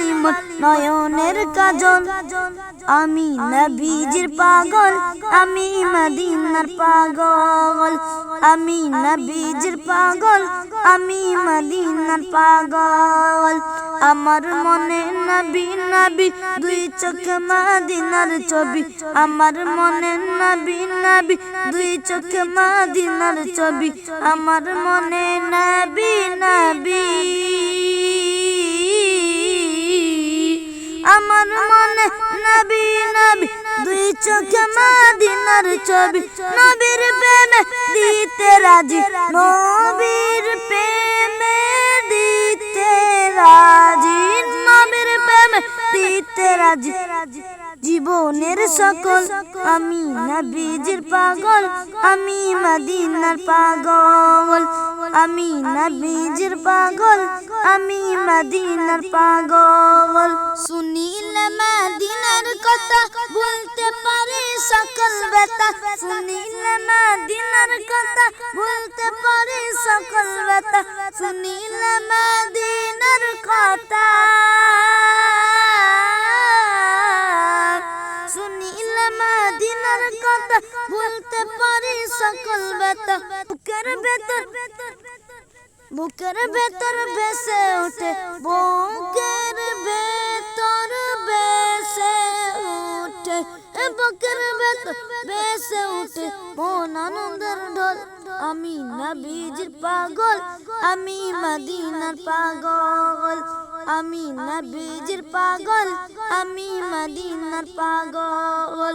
মন নয়নের কাজল আমি নবীজির পাগল, আমি মদিনার পাগল। আমি নবীজির পাগল, আমি মদিনার পাগল। আমার মনে নবী নবী, দুই চোখে মদিনার ছবি। আমার মনে নবী নবী, দুই চোখে মদিনার ছবি। আমার মনে নবী নবী। চোখে মদিনার ছবি। নবীর প্রেমে দিতে রাজি। নবীর প্রেমে দিতে রাজি। নবীর প্রেমে দিতে রাজি। জীবনের সকল আমি নবীজির পাগল, আমি মদিনার পাগল। আমি নবীজির পাগল, আমি মদিনার পাগল। শুনিলে মদিনার কথা বলতে পারি সকল ব্যথা। শুনিলে মদিনার কথা। বলতে পারি সকল ব্যথা। শুনিলে মদিনার কথা। শুনিলে মদিনার কথা। বলতে পারি সকল ব্যথা। বুকের ভেতর বুকের ভেতর ভেসে ওঠে। বুকের ভেতর বুকের ভেসে ওঠে মন আনন্দের ঢোল আমি নবীজির পাগল আমি মদিনার পাগল আমি নবীজির পাগল আমি মদিনার পাগল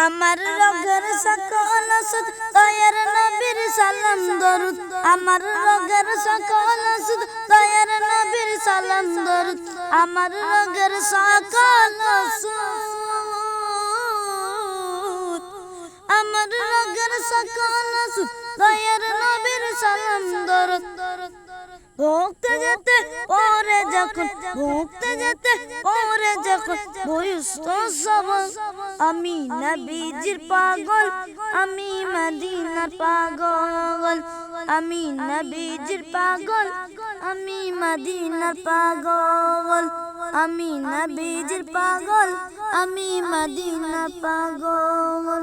আমার রোগের সকল সুদ দয়ার নবীর সালাম দরুদ আমার রোগের সকল সুদ দয়ার নবীর সালাম দরুদ আমার রোগের সকল সুদ আমার সকল দয়ার নবীর সালাম দরুদ ভুগতে যেতে পরে যখন ভুগতে যেতে পরে যখন বয়স্ক সবল। আমি নবীজির পাগল, আমি মদিনার পাগল। আমি নবীজির পাগল, আমি মদিনার পাগল। আমি নবীজির পাগল, আমি মদিনার পাগল।